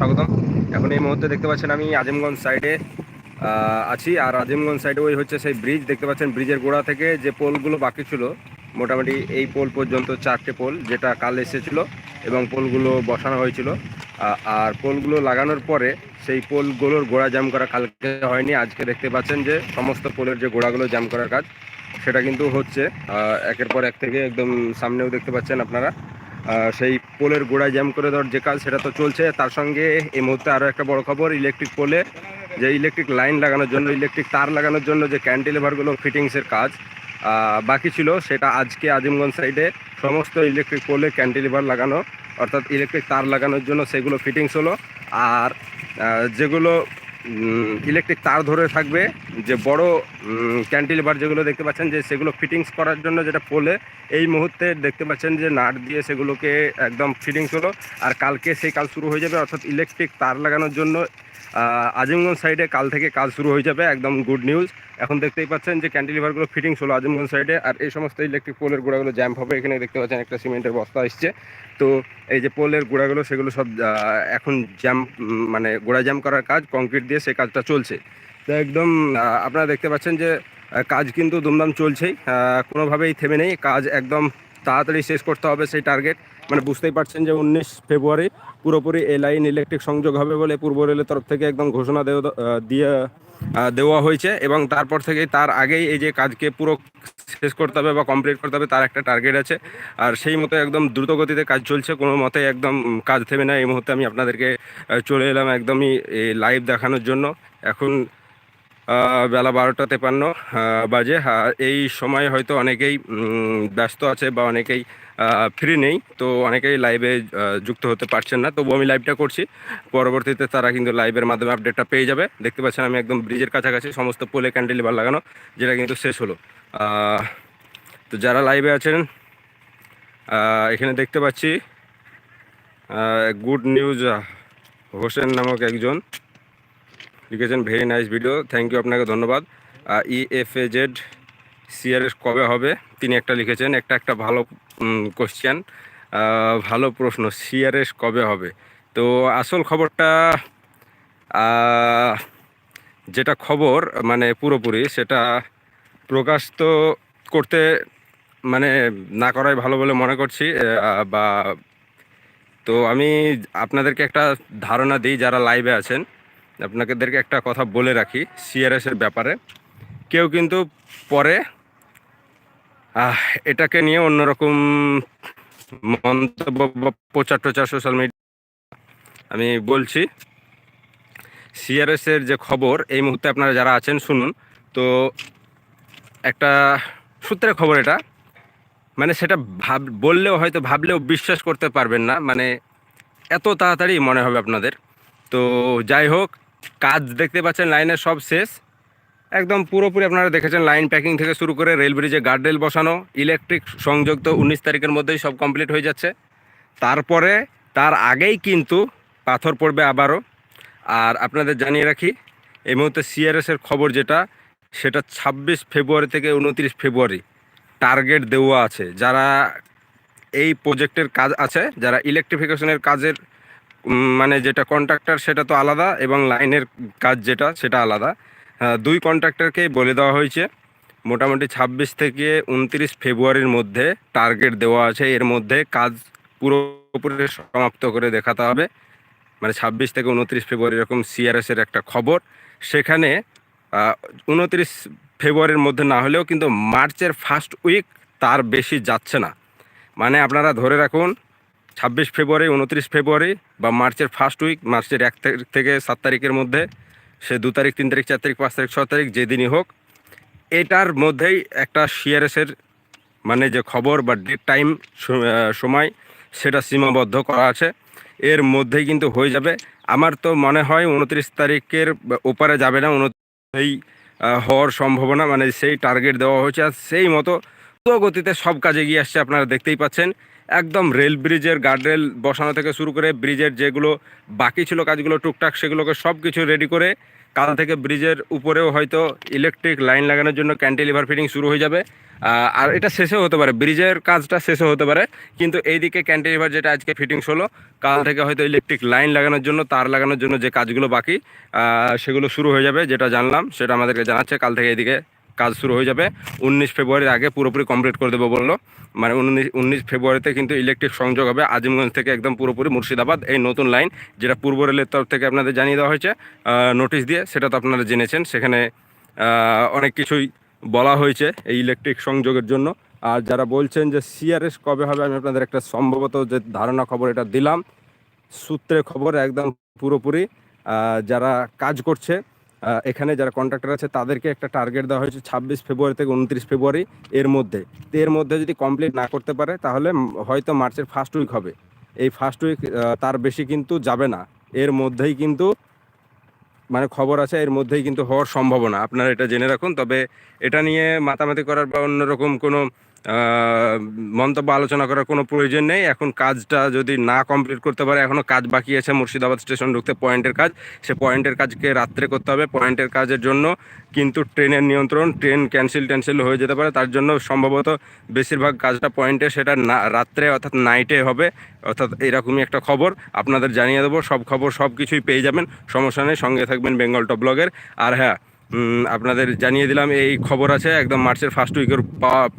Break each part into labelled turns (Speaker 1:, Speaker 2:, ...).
Speaker 1: স্বাগতম। এখন এই মুহূর্তে দেখতে পাচ্ছেন আমি আজিমগঞ্জ সাইডে আছি। আর আজিমগঞ্জ সাইডে ওই হচ্ছে সেই ব্রিজ দেখতে পাচ্ছেন ব্রিজের গোড়া থেকে যে পোলগুলো বাকি ছিল, মোটামুটি এই পোল পর্যন্ত চারটে পোল যেটা কাল এসেছিল এবং পোলগুলো বসানো হয়েছিল। আর পোলগুলো লাগানোর পরে সেই পোলগুলোর গোড়া জ্যাম করা কালকে হয়নি। আজকে দেখতে পাচ্ছেন যে সমস্ত পোলের যে গোড়াগুলো জ্যাম করার কাজ, সেটা কিন্তু হচ্ছে। একের পর এক থেকে একদম সামনেও দেখতে পাচ্ছেন আপনারা। সেই পোলের গোড়ায় জ্যাম করে দেওয়ার যে কাজ সেটা তো চলছে। তার সঙ্গে এই মুহূর্তে আরও একটা বড় খবর ইলেকট্রিক পোলে যে ইলেকট্রিক লাইন লাগানোর জন্য ইলেকট্রিক তার লাগানোর জন্য যে ক্যান্টিলিভারগুলো ফিটিংসের কাজ বাকি ছিল সেটা আজকে আজিমগঞ্জ সাইডে সমস্ত ইলেকট্রিক পোলে ক্যান্টিলিভার লাগানো, অর্থাৎ ইলেকট্রিক তার লাগানোর জন্য সেগুলো ফিটিংস হলো। আর যেগুলো ইলেকট্রিক তার ধরে থাকবে, যে বড় ক্যান্টিলিভার যেগুলো দেখতে পাচ্ছেন, যে সেগুলো ফিটিংস করার জন্য যেটা পোলে, এই মুহূর্তে দেখতে পাচ্ছেন যে নাট দিয়ে সেগুলোকে একদম ফিটিংস হলো, আর কালকে সেই কাল শুরু হয়ে যাবে, অর্থাৎ ইলেকট্রিক তার লাগানোর জন্য আজিমগঞ্জ সাইডে কাল থেকে কাজ শুরু হয়ে যাবে, একদম গুড নিউজ এখন দেখতেই পাচ্ছেন যে ক্যান্টিলিভারগুলো ফিটিংস হলো আজিমগঞ্জ সাইডে, আর এই সমস্ত ইলেকট্রিক পোলের গোড়াগুলো জ্যাম্প হবে। এখানে দেখতে পাচ্ছেন একটা সিমেন্টের বস্তা আসছে তো এই যে পোলের গোড়াগুলো, সেগুলো সব এখন জ্যাম মানে গোড়া জ্যাম করার কাজ কংক্রিট দিয়ে সেই কাজটা চলছে। তো একদম আপনারা দেখতে পাচ্ছেন যে কাজ কিন্তু দুমদাম চলছেই। কোনোভাবেই থেমে নেই। কাজ একদম তাড়াতাড়ি শেষ করতে হবে সেই টার্গেট মানে বুঝতেই পারছেন যে উনিশ ফেব্রুয়ারি পুরোপুরি এই লাইন ইলেকট্রিক সংযোগ হবে বলে পূর্ব রেলের তরফ থেকে একদম ঘোষণা দিয়ে দেওয়া হয়েছে এবং তারপর থেকেই তার আগেই এই যে কাজকে পুরো শেষ করতে হবে বা কমপ্লিট করতে হবে তার একটা টার্গেট আছে। আর সেই মতো একদম দ্রুত গতিতে কাজ চলছে, কোনো মতে একদম কাজ থেমে না। এই মুহূর্তে আমি আপনাদেরকে চলে এলাম একদমই লাইভ দেখানোর জন্য। এখন বেলা বারোটা তেপান্ন বাজে। এই সময় হয়তো অনেকেই ব্যস্ত আছে বা অনেকেই ফ্রি নেই। তো অনেকেই লাইভে যুক্ত হতে পারছেন না। তবু আমি লাইভটা করছি। পরবর্তীতে তারা কিন্তু লাইভের মাধ্যমে আপডেটটা পেয়ে যাবে। দেখতে পাচ্ছেন আমি একদম ব্রিজের কাছাকাছি। সমস্ত পোলে ক্যান্ডেলিভার লাগানো, যেটা কিন্তু শেষ হলো। তো যারা লাইভে আছেন এখানে দেখতে পাচ্ছি গুড নিউজ হোসেন নামক একজন। লিখেছেন very nice video thank you আপনাকে ধন্যবাদ। E F A Z CRS কবে হবে? তিনি একটা লিখেছেন, একটা একটা ভালো কোশ্চেন ভালো প্রশ্ন, সিআরএস কবে হবে? তো আসল খবরটা যেটা খবর মানে পুরোপুরি সেটা প্রকাশ তো করতে মানে না করাই ভালো বলে মনে করছি বা তো আমি আপনাদেরকে একটা ধারণা দিই, যারা লাইভে আছেন, আপনাদেরকে একটা কথা বলে রাখি, সিআরএসের ব্যাপারে। কেউ কিন্তু পরে এটাকে নিয়ে অন্যরকম মন্তব্য প্রচার টোচার সোশ্যাল মিডিয়া আমি বলছি সিআরএস এর যে খবর, এই মুহূর্তে আপনারা যারা আছেন, শুনুন। তো একটা সূত্রের খবর এটা। মানে সেটা ভাব, বললেও হয়তো ভাবলেও বিশ্বাস করতে পারবেন না। মানে এত তাড়াতাড়ি মনে হবে আপনাদের। তো যাই হোক, কাজ দেখতে পাচ্ছেন, লাইনে সব শেষ। একদম পুরোপুরি আপনারা দেখেছেন লাইন প্যাকিং থেকে শুরু করে রেল ব্রিজে গার্ডরেল বসানো, ইলেকট্রিক সংযোগ তো উনিশ তারিখের মধ্যেই সব কমপ্লিট হয়ে যাচ্ছে। তারপরে, তার আগেই কিন্তু পাথর পড়বে আবারও। আর আপনাদের জানিয়ে রাখি, এই মুহূর্তে সিআরএসের খবর যেটা, সেটা ছাব্বিশ ফেব্রুয়ারি থেকে উনত্রিশ ফেব্রুয়ারি টার্গেট দেওয়া আছে। যারা এই প্রজেক্টের কাজ আছে, যারা ইলেকট্রিফিকেশনের কাজের মানে যেটা কন্ট্রাক্টর, সেটা তো আলাদা এবং লাইনের কাজ যেটা, সেটা আলাদা। দুই কন্ট্রাক্টরকেই বলে দেওয়া হয়েছে। মোটামুটি ছাব্বিশ থেকে উনত্রিশ ফেব্রুয়ারির মধ্যে টার্গেট দেওয়া আছে। এর মধ্যে কাজ পুরোপুরি সমাপ্ত করে দেখাতে হবে। মানে ছাব্বিশ থেকে উনত্রিশ ফেব্রুয়ারি এরকম সিআরএস এর একটা খবর। সেখানে উনত্রিশ ফেব্রুয়ারির মধ্যে না হলেও কিন্তু মার্চের ফার্স্ট উইক তার বেশি যাচ্ছে না। মানে আপনারা ধরে রাখুন, ছাব্বিশ ফেব্রুয়ারি, উনত্রিশ ফেব্রুয়ারি বা মার্চের ফার্স্ট উইক, মার্চের এক তারিখ থেকে সাত তারিখের মধ্যে সে দু তারিখ, তিন তারিখ, চার তারিখ, পাঁচ তারিখ, ছ তারিখ যেদিনই হোক, এটার মধ্যেই একটা সিআরএসের মানে যে খবর বা ডেট টাইম সময়, সেটা সীমাবদ্ধ করা আছে। এর মধ্যেই কিন্তু হয়ে যাবে। আমার তো মনে হয় উনত্রিশ তারিখের ওপারে যাবে না উনত্রিশ হওয়ার সম্ভাবনা মানে সেই টার্গেট দেওয়া হয়েছে। আর সেই মতো গতিতে সব কাজে এগিয়ে আসছে, আপনারা দেখতেই পাচ্ছেন। একদম রেল ব্রিজের গার্ডরেল বসানো থেকে শুরু করে ব্রিজের যেগুলো বাকি ছিল কাজগুলো, টুকটাক সেগুলোকে সব কিছু রেডি করে কাল থেকে ব্রিজের উপরেও হয়তো ইলেকট্রিক লাইন লাগানোর জন্য ক্যান্টিলিভার ফিটিং শুরু হয়ে যাবে। আর এটা শেষেও হতে পারে ব্রিজের কাজটা শেষও হতে পারে, কিন্তু এইদিকে ক্যান্টিলিভার যেটা আজকে ফিটিংস হলো, কাল থেকে হয়তো ইলেকট্রিক লাইন লাগানোর জন্য, তার লাগানোর জন্য যে কাজগুলো বাকি সেগুলো শুরু হয়ে যাবে, যেটা জানলাম, সেটা আমাদেরকে জানাচ্ছে, কাল থেকে এইদিকে কাজ শুরু হয়ে যাবে। উনিশ ফেব্রুয়ারির আগে পুরোপুরি কমপ্লিট করে দেবো বলল। মানে উনিশ উনিশ ফেব্রুয়ারিতে কিন্তু ইলেকট্রিক সংযোগ হবে আজিমগঞ্জ থেকে একদম পুরোপুরি মুর্শিদাবাদ, এই নতুন লাইন যেটা পূর্ব রেলের তরফ থেকে আপনাদের জানিয়ে দেওয়া হয়েছে। নোটিশ দিয়ে সেটা তো আপনারা জেনেছেন। সেখানে অনেক কিছুই বলা হয়েছে এই ইলেকট্রিক সংযোগের জন্য। আর যারা বলছেন যে সিআরএস কবে হবে, আমি আপনাদের একটা সম্ভবত যে ধারণা খবর এটা দিলাম। সূত্রে খবর একদম পুরোপুরি যারা কাজ করছে এখানে যারা কন্ট্রাক্টর আছে, তাদেরকে একটা টার্গেট দেওয়া হয়েছে ছাব্বিশ ফেব্রুয়ারি থেকে উনত্রিশ ফেব্রুয়ারি এর মধ্যে। তো এর মধ্যে যদি কমপ্লিট না করতে পারে, তাহলে হয়তো মার্চের ফার্স্ট উইক হবে। এই ফার্স্ট উইক তার বেশি কিন্তু যাবে না। এর মধ্যেই কিন্তু মানে খবর আছে, এর মধ্যেই কিন্তু হওয়ার সম্ভাবনা। আপনারা এটা জেনে রাখুন। তবে এটা নিয়ে মাতামাতি করার বা অন্যরকম কোনো মন্তব্য আলোচনা করার কোনো প্রয়োজন নেই। এখন কাজটা যদি না কমপ্লিট করতে পারে এখনও কাজ বাকি আছে, মুর্শিদাবাদ স্টেশন ঢুকতে পয়েন্টের কাজ। সে পয়েন্টের কাজকে রাত্রে করতে হবে। পয়েন্টের কাজের জন্য কিন্তু ট্রেনের নিয়ন্ত্রণ, ট্রেন ক্যান্সেল ট্যান্সেল হয়ে যেতে পারে। তার জন্য সম্ভবত বেশিরভাগ কাজটা পয়েন্টে, সেটা না, রাত্রে অর্থাৎ নাইটে হবে। অর্থাৎ এরকমই একটা খবর আপনাদের জানিয়ে দেবো। সব খবর সব কিছুই পেয়ে যাবেন। সমস্যা নেই, সঙ্গে থাকবেন বেঙ্গল টপ ব্লগের আর হ্যাঁ আপনাদের জানিয়ে দিলাম, এই খবর আছে, একদম মার্চের ফার্স্ট উইকের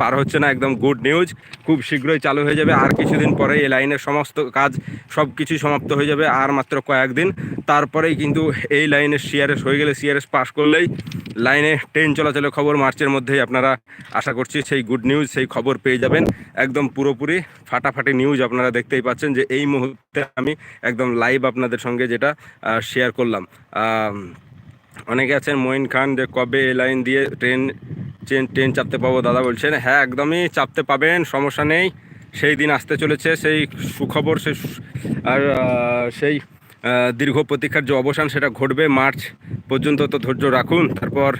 Speaker 1: পার হচ্ছে না, একদম গুড নিউজ খুব শীঘ্রই চালু হয়ে যাবে, আর কিছুদিন পরে এই লাইনের সমস্ত কাজ সব কিছুই সমাপ্ত হয়ে যাবে, আর মাত্র কয়েকদিন। তারপরেই কিন্তু এই লাইনের সিআরএস হয়ে গেলে সিআরএস পাস করলেই লাইনে ট্রেন চলাচলের খবর মার্চের মধ্যেই আপনারা আশা করছি সেই গুড নিউজ সেই খবর পেয়ে যাবেন। একদম পুরোপুরি ফাটাফাটি নিউজ আপনারা দেখতেই পাচ্ছেন যে এই মুহূর্তে আমি একদম লাইভ আপনাদের সঙ্গে যেটা শেয়ার করলাম। অনেকে আছেন, মঈন খান, যে কবে এই লাইন দিয়ে ট্রেন ট্রেন ট্রেন চাপতে পাবো, দাদা বলছেন হ্যাঁ একদমই চাপতে পাবেন, সমস্যা নেই, সেই দিন আসতে চলেছে, সেই সুখবর, সেই আর সেই দীর্ঘ প্রতীক্ষার যে অবসান, সেটা ঘটবে মার্চ পর্যন্ত, তো ধৈর্য রাখুন, তারপর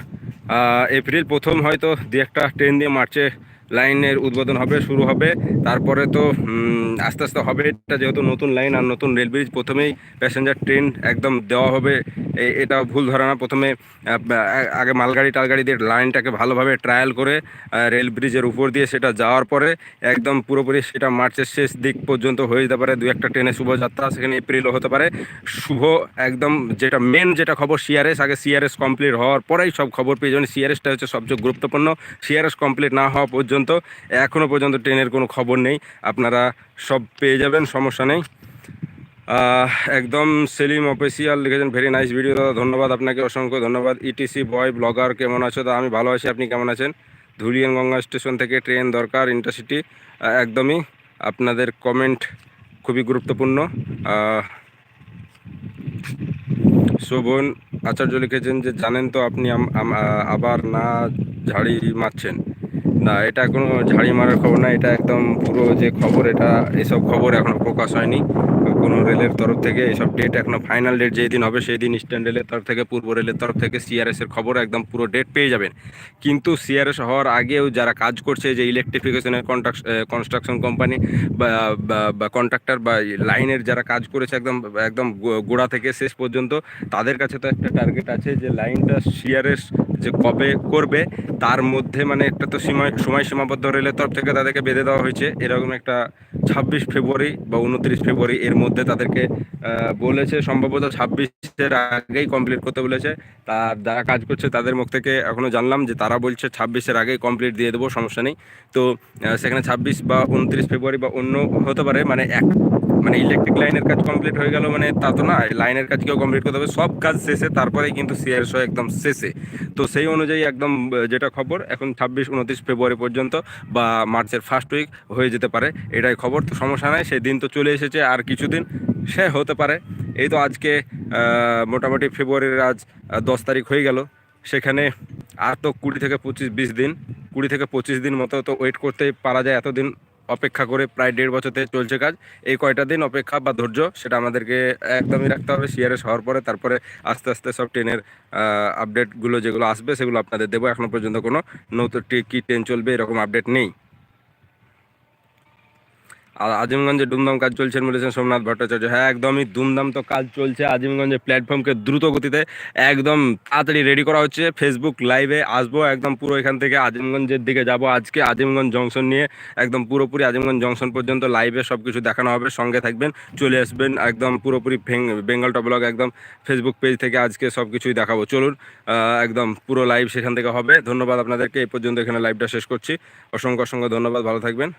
Speaker 1: এপ্রিল প্রথম হয়তো দু একটা ট্রেন দিয়ে মার্চে লাইনের উদ্বোধন হবে, শুরু হবে। তারপরে তো আস্তে আস্তে হবে। এটা যেহেতু নতুন লাইন আর নতুন রেল ব্রিজ, প্রথমেই প্যাসেঞ্জার ট্রেন একদম দেওয়া হবে। এটা ভুল ধারণা। প্রথমে আগে মালগাড়ি টালগাড়ি দিয়ে লাইনটাকে ভালোভাবে ট্রায়াল করে রেল ব্রিজের উপর দিয়ে সেটা যাওয়ার পরে একদম পুরোপুরি সেটা মার্চের শেষ দিক পর্যন্ত হয়ে যেতে পারে। দু একটা ট্রেনে শুভযাত্রা, সেখানে এপ্রিলও হতে পারে। শুভ একদম যেটা মেন যেটা খবর সিআরএস আগে সিআরএস কমপ্লিট হওয়ার পরেই সব খবর পেয়ে যাবেন। সিআরএসটা হচ্ছে সবচেয়ে গুরুত্বপূর্ণ। সিআরএস কমপ্লিট না হওয়া পর্যন্ত এখনও পর্যন্ত ট্রেনের কোনো খবর নেই। আপনারা সব পেয়ে যাবেন, সমস্যা নেই। একদম সেলিম অফিসিয়াল লিখেছেন ভেরি নাইস ভিডিও দাদা, ধন্যবাদ আপনাকে অসংখ্য ধন্যবাদ। ইটিসি বয় ব্লগার কেমন আছো? দাদা, আমি ভালো আছি, আপনি কেমন আছেন? ধুলিয়ান গঙ্গা স্টেশন থেকে ট্রেন দরকার, ইন্টারসিটি। একদমই আপনাদের কমেন্ট খুবই গুরুত্বপূর্ণ। শোভন আচার্য লিখেছেন যে, জানেন তো আপনি আবার না ঝাড়ি মারছেন। না, এটা কোনো ঝাড়ি মারার খবর না, এটা একদম পুরো যে খবর, এটা এসব খবর এখনও প্রকাশ হয়নি। কোনো রেলের তরফ থেকে এসব ডেট এখনও ফাইনাল ডেট যেই দিন হবে সেই দিন ইস্টার্ন রেলের তরফ থেকে, পূর্ব রেলের তরফ থেকে সিআরএস এর খবর একদম পুরো ডেট পেয়ে যাবেন। কিন্তু সিআরএস হওয়ার আগেও যারা কাজ করছে যে ইলেকট্রিফিকেশনের কনস্ট্রাকশন কোম্পানি বা কন্ট্রাক্টর বা লাইনের যারা কাজ করেছে একদম একদম গোড়া থেকে শেষ পর্যন্ত, তাদের কাছে তো একটা টার্গেট আছে যে লাইনটা সিআরএস যে কবে করবে, তার মধ্যে মানে একটা তো সময় সময় সীমাবদ্ধ রেলের তরফ থেকে তাদেরকে বেঁধে দেওয়া হয়েছে। এরকম একটা ছাব্বিশ ফেব্রুয়ারি বা উনত্রিশ ফেব্রুয়ারি এর মধ্যে তাদেরকে বলেছে, সম্ভবত ছাব্বিশের আগেই কমপ্লিট করতে বলেছে। তার যারা কাজ করছে তাদের মুখ থেকে এখনও জানলাম যে তারা বলছে ছাব্বিশের আগেই কমপ্লিট দিয়ে দেবো, সমস্যা নেই। তো সেখানে ছাব্বিশ বা উনত্রিশ ফেব্রুয়ারি বা অন্য হতে পারে মানে এক মানে ইলেকট্রিক লাইনের কাজ কমপ্লিট হয়ে গেল মানে তা তো না লাইনের কাজকেও কমপ্লিট করতে হবে। সব কাজ শেষে, তারপরেই কিন্তু সিআর শো একদম শেষে। তো সেই অনুযায়ী একদম যেটা খবর, এখন ছাব্বিশ, উনত্রিশ ফেব্রুয়ারি পর্যন্ত বা মার্চের ফার্স্ট উইক হয়ে যেতে পারে, এটাই খবর। তো সমস্যা নাই, সেই দিন তো চলে এসেছে, আর কিছুদিন সে হতে পারে। এই তো আজকে মোটামুটি ফেব্রুয়ারির আজ দশ তারিখ হয়ে গেল। সেখানে আর তো কুড়ি থেকে পঁচিশ, বিশ দিন, কুড়ি থেকে পঁচিশ দিন মতো তো ওয়েট করতেই পারা যায় এতদিন। অপেক্ষা করে প্রায় দেড় বছর থেকে চলছে কাজ। এই কয়টা দিন অপেক্ষা বা ধৈর্য সেটা আমাদেরকে একদমই রাখতে হবে। সিআরএস হওয়ার পরে তারপরে আস্তে আস্তে সব ট্রেনের আপডেটগুলো যেগুলো আসবে সেগুলো আপনাদের দেবো। এখনও পর্যন্ত কোনো নতুন কি ট্রেন চলবে এরকম আপডেট নেই। আর আজিমগঞ্জে দুমদাম কাজ চলছে বলেছেন সোমনাথ ভট্টাচার্য। হ্যাঁ একদমই দুমদাম তো কাজ চলছে আজিমগঞ্জে প্ল্যাটফর্মকে দ্রুত গতিতে একদম তাড়াতাড়ি রেডি করা হচ্ছে। ফেসবুক লাইভে আসব একদম পুরো এখান থেকে আজিমগঞ্জের দিকে যাব। আজকে আজিমগঞ্জ জংশন নিয়ে একদম পুরোপুরি আজিমগঞ্জ জংশন পর্যন্ত লাইভে সব কিছু দেখানো হবে। সঙ্গে থাকবেন, চলে আসবেন একদম পুরোপুরি বেঙ্গল টপ ব্লগ একদম ফেসবুক পেজ থেকে আজকে সব কিছুই দেখাবো। চলুন একদম পুরো লাইভ সেখান থেকে হবে। ধন্যবাদ আপনাদেরকে। এই পর্যন্ত এখানে লাইভটা শেষ করছি। অসংখ্য অসংখ্য ধন্যবাদ। ভালো থাকবেন।